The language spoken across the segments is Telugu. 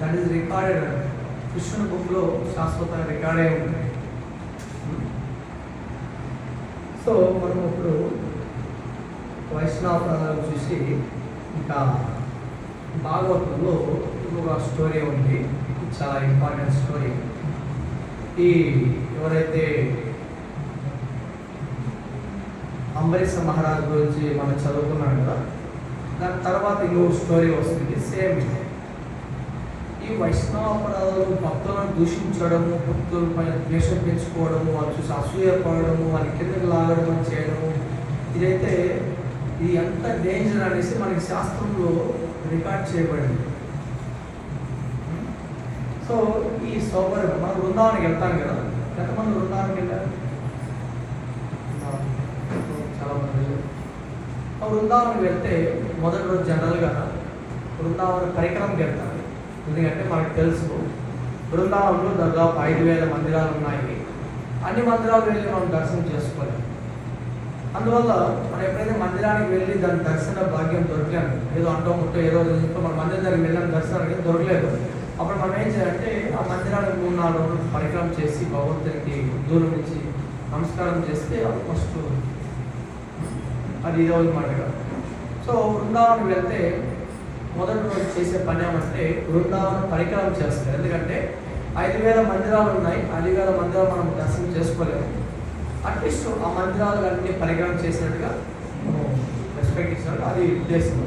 దట్ ఈస్ రికార్డెడ్ కృష్ణుని బుక్లో శాశ్వత రికార్డే అయి ఉంది. Hmm. సో మనం ఇప్పుడు వైష్ణవ చూసి ఇంకా భాగవతంలో ఇంకొక స్టోరీ ఉంది. చాలా ఇంపార్టెంట్ స్టోరీ ఈ ఎవరైతే అంబరీష మహారాజ్ గురించి మనం చదువుకున్నాం కదా దాని తర్వాత ఇంకో స్టోరీ వస్తుంది. సేమ్ ఈ వైష్ణవ పదాలు భక్తులను దూషించడము భక్తులపై ద్వేషం పెంచుకోవడము వాళ్ళు చూసి అసూయపడము కిందకి లాగడం అని చేయడము. ఇదైతే ఇది ఎంత డేంజర్ అనేసి మనకి శాస్త్రంలో రికార్డ్ చేయబడింది. సో ఈ సౌకర్యం మనం బృందావనికి వెళ్తాం కదా. ఎంతమంది బృందావనికి వెళ్ళారు? చాలా మంది బృందావనం వెళ్తే మొదటి రోజు జనరల్గా బృందావన పరికరంకి వెళ్తారు. ఎందుకంటే మనకు తెలుసు బృందావనంలో దాదాపు ఐదు వేల మందిరాలు ఉన్నాయి. అన్ని మందిరాలు వెళ్ళి మనం దర్శనం చేసుకోలేము. అందువల్ల మనం ఎప్పుడైతే మందిరానికి వెళ్ళి దాని దర్శన భాగ్యం దొరకలేదు ఏదో అంటో ముట్టో ఏదో ఇంకో మన మందిరం దగ్గరికి వెళ్ళిన దర్శనానికి దొరకలేదు. అప్పుడు మనం ఏం చేయాలంటే ఆ మందిరానికి మూడు నాలుగు రోజులు పరిక్రమ చేసి భగవంతునికి దూరం నుంచి నమస్కారం చేస్తే అది ఫస్ట్ అది ఇదే మాట. సో బృందావనం వెళ్తే మొదటి రోజు చేసే పని ఏమంటే బృందావనం పరికరం చేస్తారు. ఎందుకంటే ఐదు వేల మందిరాలు ఉన్నాయి. ఐదు వేల మందిరాలు మనం దర్శనం చేసుకోలేము. అట్లీస్ట్ ఆ మందిరాలు అన్ని పరికరం చేసినట్టుగా రెస్పెక్ట్ ఇచ్చినట్టు అది ఉద్దేశం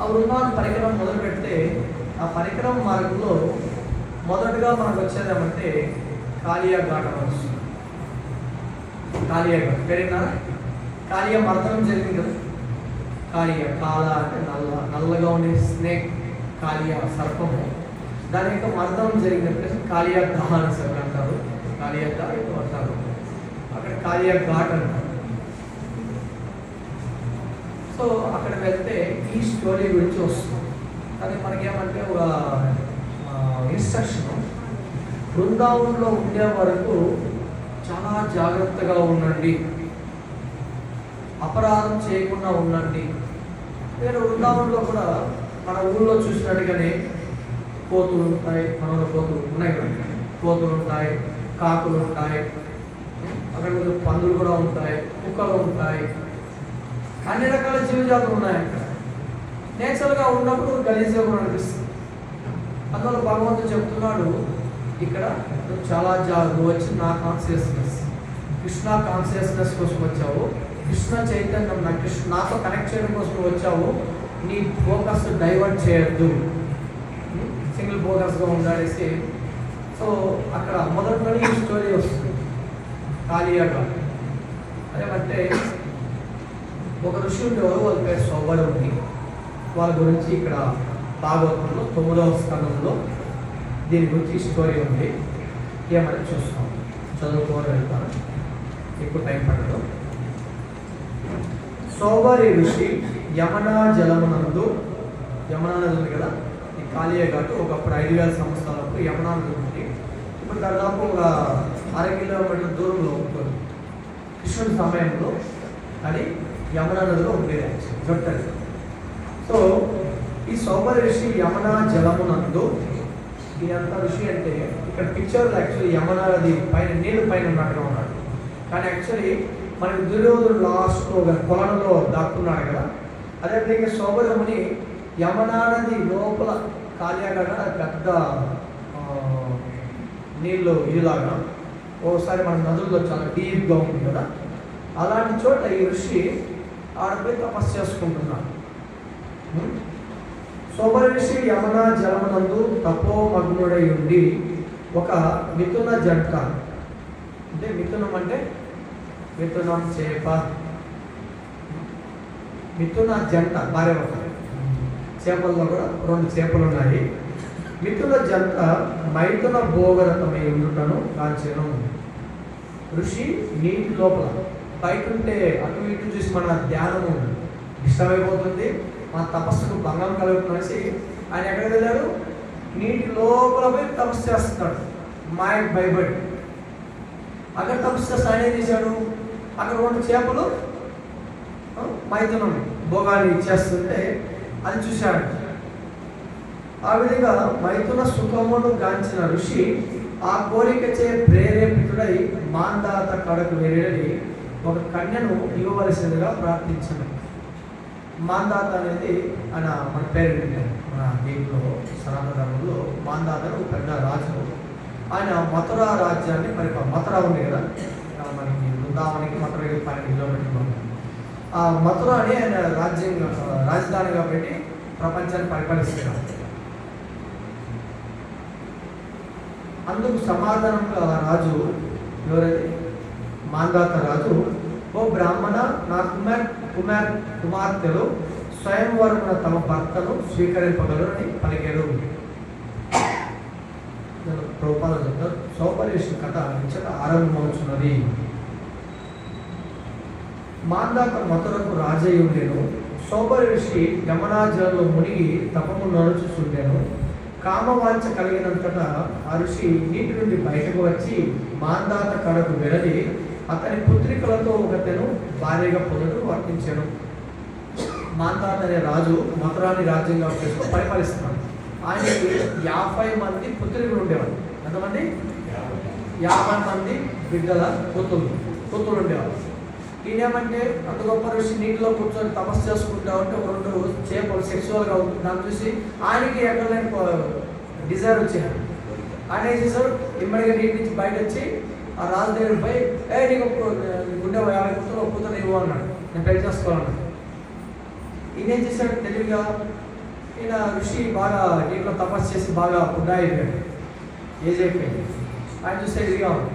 ఆ బృందావనం పరికరం మొదలు పెడితే ఆ పరికరం మార్గంలో మొదటగా మనకు వచ్చేది ఏమంటే కాళియా ఘాటం వస్తుంది. కాళియా ఘాట్. పేరేనా కాళియా మర్దనం జరిగింది కదా. కాళియ కాల అంటే నల్ల నల్లగా ఉండే స్నేక్ కాళియ సర్పము. దాని యొక్క మర్దనం జరిగినప్పుడు కాళియ ఘాన్ అని అంటారు. కాళియ ఘాట్ అంటారు. అక్కడ కాళియ ఘాట్ అంటారు. సో అక్కడ వెళ్తే ఈ స్టోరీ గురించి వస్తుంది. కానీ మనకేమంటే ఒక ఇన్స్ట్రక్షన్ బృందావనంలో ఉండే వరకు చాలా జాగ్రత్తగా ఉండండి. అపరాధం చేయకుండా ఉండండి. నేను బృందావనంలో కూడా మన ఊళ్ళో చూసినట్టుగానే కోతులు ఉంటాయి మన కోతులు ఉన్నాయి కదా కోతులు ఉంటాయి కాకులు ఉంటాయి అక్కడ కొంచెం పందులు కూడా ఉంటాయి కుక్కలు ఉంటాయి. అన్ని రకాల జీవజాతులు ఉన్నాయి అక్కడ. నేచురల్గా ఉన్నప్పుడు గలీజ్గా కూడా అనిపిస్తుంది. అందువల్ల భగవంతుడు చెప్తున్నాడు ఇక్కడ చాలా జాగ్రత్త వచ్చి నా కాన్షియస్నెస్ కృష్ణ కాన్షియస్నెస్ కోసం వచ్చావు. కృష్ణ చైతన్యం నా కృష్ణ నాతో కనెక్ట్ చేయడం కోసం వచ్చావు. నీ ఫోకస్ డైవర్ట్ చేయొద్దు. సింగిల్ ఫోకస్గా ఉండాలేసి. సో అక్కడ మొదట్లోనే ఈ స్టోరీ వస్తుంది. కాళీయాగా అదేమంటే ఒక ఋషి ఉండేవారు వాళ్ళ పేరు సౌబరుని వాళ్ళ గురించి ఇక్కడ భాగవతంలో తొమ్మిదవ స్థానంలో దీని గురించి స్టోరీ ఉంది. ఏమని చూస్తాం. చదువుకోని వెళ్తాను. ఎక్కువ టైం పడదు సోబరి ఋషి యమునా జలమునందు యమునా నది ఉంది కదా ఈ కాళీయ ఘాటు ఒకప్పుడు ఐదు వేల సంవత్సరాలకు యమునా నది ఉంది. ఇప్పుడు దాదాపు ఒక అర కిలోమీటర్ దూరంలో ఉంటుంది. కృష్ణుడి సమయంలో అది యమునా నదిలో ఉండేది జొట్టది. సో ఈ సౌబరి ఋషి యమునా జలమునందు ఇదంతా ఋషి అంటే ఇక్కడ పిక్చర్ యాక్చువల్లీ యమునా నది పైన నీళ్ళు పైన ఉన్నట్టుగా ఉన్నాడు. కానీ యాక్చువల్లీ మనకి దుర్యోధుడు లాస్ట్ ఒక దాక్కున్నాడు కదా. అదేవిధంగా సోబరముని యమునా నది లోపల కాళీయాగడ పెద్ద నీళ్ళు ఇలాగా ఓసారి మన నదుల్లో చాలా డీప్గా ఉంటుంది కదా. అలాంటి చోట ఈ ఋషి ఆడపై తపస్సు చేసుకుంటున్నాడు. హ్మ్? సోబర ఋషి యమునా జలమునందు తపోమగ్నుడై ఉండి ఒక మిథున జంట. అంటే మిథునం అంటే మిథునం చేప మిథున జంట భార్య భర్త చేపల్లో కూడా రెండు చేపలు ఉన్నాయి మిథున జంట మైథున భోగరతమై ఉండుటను కాంచను. ఋషి నీటి లోపల బయట ఉంటే అటు ఇటు చూసి మన ధ్యానము ఇష్టమైపోతుంది మన తపస్సుకు భంగం కలుగుతున్నసి ఆయన ఎక్కడికి వెళ్ళాడు? నీటి లోపల పోయి తపస్సు చేస్తున్నాడు. మాయకు భయపడి అక్కడ తపస్సు చేస్తే ఆయన ఏం చేశాడు? అక్కడ రెండు చేపలు మైథునం భోగాన్ని ఇచ్చేస్తుంటే అది చూశాడు. ఆ విధంగా మైథున సుఖమును గాంచిన ఋషి ఆ కోరికచే ప్రేరేపితుడై మాందాత కడకు వెళ్ళి ఒక కన్యను ఇవ్వవలసిందిగా ప్రార్థించను మాందాత అనేది ఆయన మన పేరు మన దీంట్లో సనాతన ధర్మంలో మాందాత ఒక పెద్ద రాజు. ఆయన మథురా రాజ్యాన్ని మరి మథురా ఉంది కదా మరి బృందావనికి మథుర పన్నెండు కిలోమీటర్లు ఉంది. ఆ మథురాని ఆయన రాజ్యంగా రాజధానిగా పెట్టి ప్రపంచాన్ని పరిపాలిస్తున్నారు అందుకు సమాధానంగా రాజు ఎవరైతే? మాందాత రాజు ఓ బ్రాహ్మణ నా కుమార్ కుమార్ కుమార్తెలు స్వయంవరమున తమ భర్తను స్వీకరింపగలరని పలికారు నేను చెప్తారు. సౌపర్యషి కథ నిచ్చట ఆరంభమవుతున్నది మాందాత మధురకు రాజయ్య ఉండేను. ఋషి యమనాజలంలో మునిగి తపము నడుచుచుండెను. కామవాంఛ కలిగినంతట ఆ ఋషి నీటి నుండి బయటకు వచ్చి మాందాత కడకు వెళ్ళి అతని పుత్రికలతో ఒకతను భార్యగా పొందుతూ వర్తించాను. మాందాత అనే రాజు మథురాని రాజ్యంగా చేసుకుని పరిపాలిస్తున్నాడు. ఆయనకి యాభై మంది పుత్రికలు ఉండేవారు. ఎంతమంది? యాభై మంది బిడ్డల కూతుళ్ళు కూతురు ఉండేవారు. ఈయనేమంటే అంత గొప్ప ఋషి నీటిలో కూర్చొని తపస్సు చేసుకుంటా ఉంటే రెండు చేపలు సెక్సువల్గా దాన్ని చూసి ఆయనకి ఎక్కడ డిజైర్ వచ్చాడు ఆయన ఏం చేశాడు? ఇమ్మడిగా నీటి నుంచి బయట వచ్చి ఆ రాజు దగ్గర పోయి ఏ నీకు నీ గుండె యాభై కూతురు ఒక కూతురు ఇవ్వు అన్నాడు. నేను పెళ్ళి చేసుకోవాలన్నాడు. ఈయన ఏం చేశాడు తెలివిగా? ఈయన ఋషి బాగా నీటిలో తపస్సు చేసి బాగా గుడ్డ అయిపోయాడు ఏజ్ అయిపోయింది. ఆయన చూస్తే ఇదిగా ఉంది.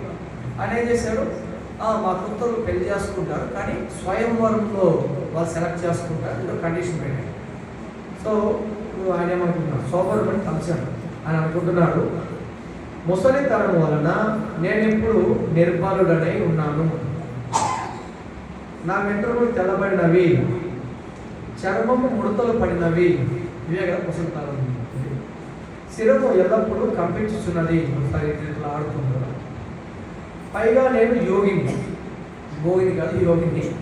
ఆయన ఏం చేశాడు? మా కూతురు పెళ్ళి చేసుకుంటారు కానీ స్వయంవరంలో వాళ్ళు సెలెక్ట్ చేసుకుంటారు ఇది కండిషన్ పెట్టారు. సో ఆయన ఏమనుకుంటున్నాడు సోబర్ పని కలిశాడు ఆయన అనుకుంటున్నాడు ముసలితనం వలన నేను ఇప్పుడు నిర్బలుడనై ఉన్నాను. నా వెంట్రుకలు తెల్లబడినవి చర్మము ముడతలు పడినవి. ఇవే కదా ముసలితనం శిరము ఎల్లప్పుడూ కంపించుచున్నది. ఒకసారి ఇట్లా పైగా నేను యోగిని. భోగిని కాదు యోగిని.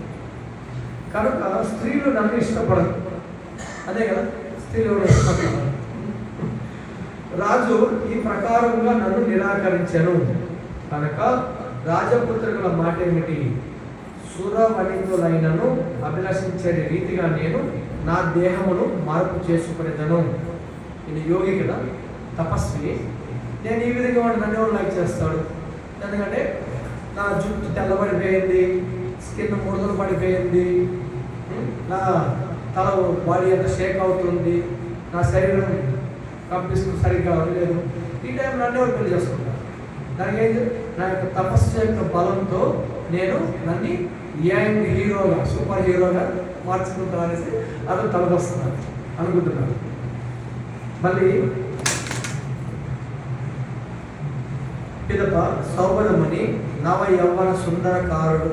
కనుక స్త్రీలు నన్ను ఇష్టపడరు. అదే కదా స్త్రీలు ఎవరు రాజు ఈ ప్రకారంగా నన్ను నిరాకరించాను. కనుక రాజపుత్రికల మాట ఏమిటి? సురవణితులైనను అభిలషించే రీతిగా నేను నా దేహమును మార్పు చేసుకునేదను. ఇది యోగి కదా తపస్వి. నేను ఈ విధంగా వాడు నన్ను లైక్ చేస్తాడు? ఎందుకంటే నా జుట్టు తెల్లబడిపోయింది స్కిన్ ముడతలు పడిపోయింది నా తల బాడీ అంతా షేక్ అవుతుంది నా శరీరం కంపిస్తూ సరిగ్గా లేదు ఈ టైంలో నన్ను ఎవరు పెళ్ళి చేసుకుంటారు? దానికి ఏంటి నా యొక్క తపస్సు యొక్క బలంతో నేను నన్ను యాంగ్ హీరోగా సూపర్ హీరోగా మార్చుకుంటాను అనేసి అతను తలకొస్తున్నాను అనుకుంటున్నాను మళ్ళీ పిదప సౌబరముని నవ యవ్వన సుందరకారుడు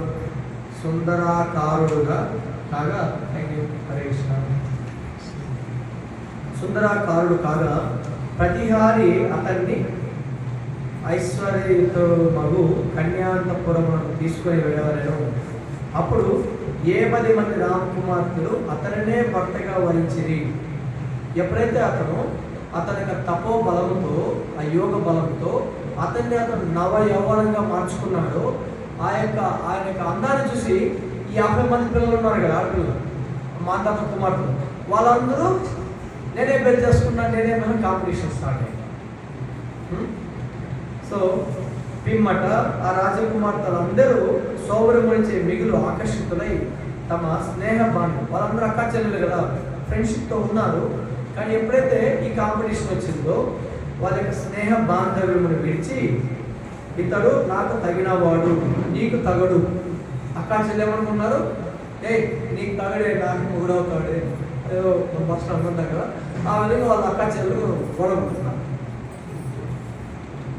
సుందరాకారుడుగా కాగా హరే కృష్ణ. సుందరాకారుడు కాగా ప్రతిహారి అతన్ని ఐశ్వర్యతో మగు కన్యాంతపురమును తీసుకొని వెళ్ళవలను అప్పుడు ఏ పది మంది రామకుమార్తెలు అతనినే భర్తగా వరించిరి. ఎప్పుడైతే అతను అతని యొక్క తపో బలంతో ఆ యోగ బలంతో అతన్ని అతను నవ యవ్వనంగా మార్చుకున్నాడు. ఆ యొక్క ఆయన యొక్క అందాన్ని చూసి ఈ యాభై మంది పిల్లలు ఉన్నారు కదా ఆడపిల్లలు మా తాత కుమార్తెలు. వాళ్ళందరూ నేనే పెళ్ళి చేసుకున్నాను నేనే కాంపిటీషన్ స్టార్ట్ అయ్యింది సో పిమ్మట ఆ రాజకుమార్తెలందరూ సౌకర్యం గురించి మిగులు ఆకర్షితులై తమ స్నేహ బాంధం వాళ్ళందరూ అక్క చెల్లెలు కదా ఫ్రెండ్షిప్తో ఉన్నారు. కానీ ఎప్పుడైతే ఈ కాంపిటీషన్ వచ్చిందో వాళ్ళ యొక్క స్నేహ బాంధవ్యమును విడిచి ఇతడు నాకు తగినవాడు నీకు తగడు. అక్క చెల్లెమనుకున్నారు ఏ నీకు తగడే నాకు మూడవుతాడే ఏదో ఫస్ట్ అనుకుంటాం కదా ఆ విధంగా వాళ్ళ అక్క చెల్లెలు గొడవకుంటున్నారు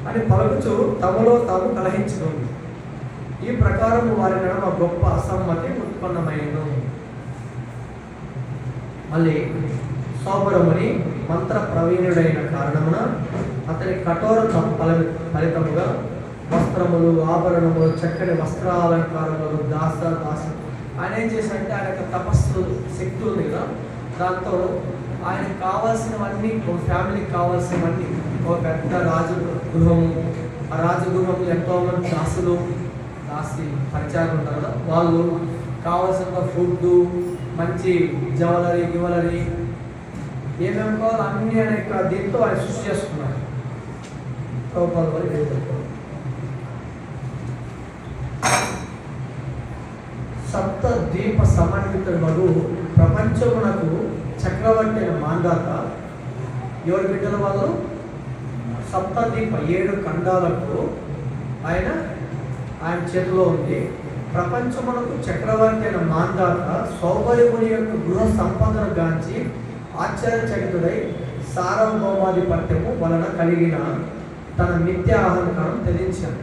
అని పలుకుచు తమలో తాము కలహించుకుంది ఈ ప్రకారం వారి నడమ గొప్ప అసమ్మతి ఉత్పన్నమైనను మళ్ళీ సోపరముని మంత్ర ప్రవీణుడైన కారణమున అతని కఠోర ఫల- ఫలితముగా వస్త్రములు ఆభరణములు చక్కని వస్త్రాలంకారములు దాస దాస. ఆయన ఏం చేశాడంటే ఆయన యొక్క తపస్సు శక్తి ఉంది కదా. దాంతో ఆయనకు కావాల్సినవన్నీ ఒక ఫ్యామిలీకి కావాల్సినవన్నీ ఒక పెద్ద రాజగృహము ఆ రాజగృహంలో ఎంతో మంది దాసులు దాసి పరిచయాలు ఉంటారు కదా. వాళ్ళు కావాల్సిన ఫుడ్ మంచి జ్యువెలరీ గివెలరీ ఏమేమి కావాలో అన్ని అనే దీంతో ఆయన సృష్టి చేసుకున్నాడు. ప్రభుపాద వారి వేదికలో. సప్త ద్వీప సమన్వితుడు ప్రపంచమునకు చక్రవర్తి అయిన మాందాత ఎవరి బిడ్డల వాళ్ళు? సప్త ఏడు ఖండాలకు ఆయన ఆయన చేతిలో ఉంది. ప్రపంచమునకు చక్రవర్తి అయిన మాందాత సౌకర్యముని యొక్క గృహ సంపదను గాంచి ఆశ్చర్యచకితుడై సార్వభౌమాధిపత్యము వలన కలిగిన తన నిత్య అహంకారం త్యజించాడు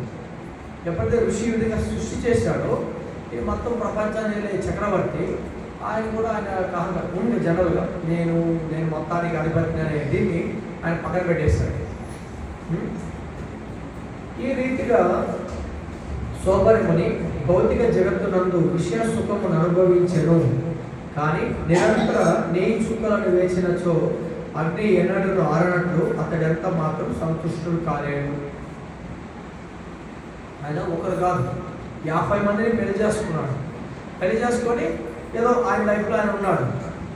ఎప్పుడైతే ఋషి విధంగా సృష్టి చేశాడో ఈ మొత్తం ప్రపంచాన్ని వెళ్ళే చక్రవర్తి ఆయన కూడా ఆయన కాకుండా ఉండి జనరల్గా నేను నేను మొత్తానికి అధిపతి అనే దీన్ని ఆయన పక్కన పెట్టేస్తాడు ఈ రీతిగా సోబరిముని భౌతిక జగత్తునందు విషయ సుఖమును అనుభవించెను. కానీ నిరంతర నెయ్యి చుక్కలను వేసినచో అగ్ని ఎన్నడను ఆరనట్లు అతడెంత మాత్రం సంతుష్టుడు కాలేడు. ఆయన ఒకరు కాదు యాభై మందిని పెళ్ళి చేసుకున్నాడు. పెళ్ళి చేసుకొని ఏదో ఆయన లైఫ్లో ఆయన ఉన్నాడు.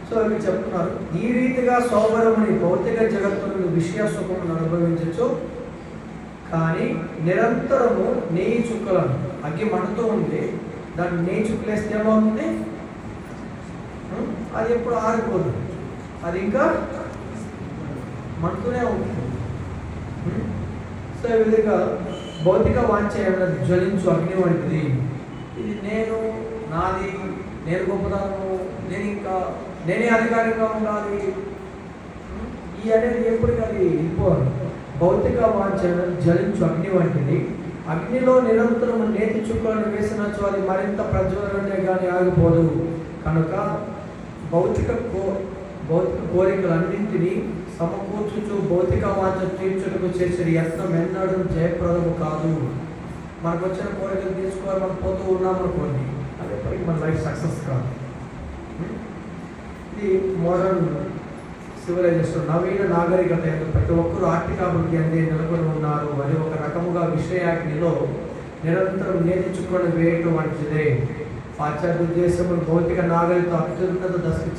సో ఇవి చెప్తున్నారు ఈ రీతిగా సోమరముని భౌతిక జగత్తును విషయ సుఖమును అనుభవించచ్చు కానీ నిరంతరము నెయ్యి చుక్కలను అగ్గి మండుతూ ఉంటే దాన్ని నెయ్యి చుక్కలేస్తే ఏమవుతుంది? అది ఎప్పుడు ఆరిపోదు. అది ఇంకా మంటూనే ఉంటుంది. సో ఈ విధంగా భౌతిక వాంఛ ఏమైనా జ్వలించు అగ్ని వంటిది. ఇది నేను నాది నేను గొప్పదాను నేను ఇంకా నేనే అధికారిగా ఉండాలి. ఈ అనేది ఎప్పటికీ అది వెళ్ళిపోవాలి భౌతిక వాంఛ జలించు అగ్ని వంటిది. అగ్నిలో నిరంతరం నేతి చుక్కలను వేసినచో అది మరింత ప్రజ్వలనే కానీ ఆగిపోదు. కనుక భౌతిక కో భౌతిక కోరికలన్నింటినీ సమకూర్చుచు భౌతిక వాంఛ తీర్చుటకు చేసిన యత్నం ఎన్నడూ జయప్రదము కాదు. మనకు వచ్చిన కోరికలు తీసుకోవాలి మనం పోతూ ఉన్నాం అనుకోండి అది ఎప్పటికీ మన లైఫ్ సక్సెస్ కాదు. ఇది మోడర్న్ సివిలైజేషన్ నవీన నాగరికత యొక్క ప్రతి ఒక్కరూ ఆర్థికాభివృద్ధి అందే నెలకొని ఉన్నారు. అది ఒక రకముగా విషయాగ్నిలో నిరంతరం నేర్చుకొని వేయటం వంటిదే. పాశ్చాత్య దేశములు భౌతిక నాగరికత అత్యున్నత దశకు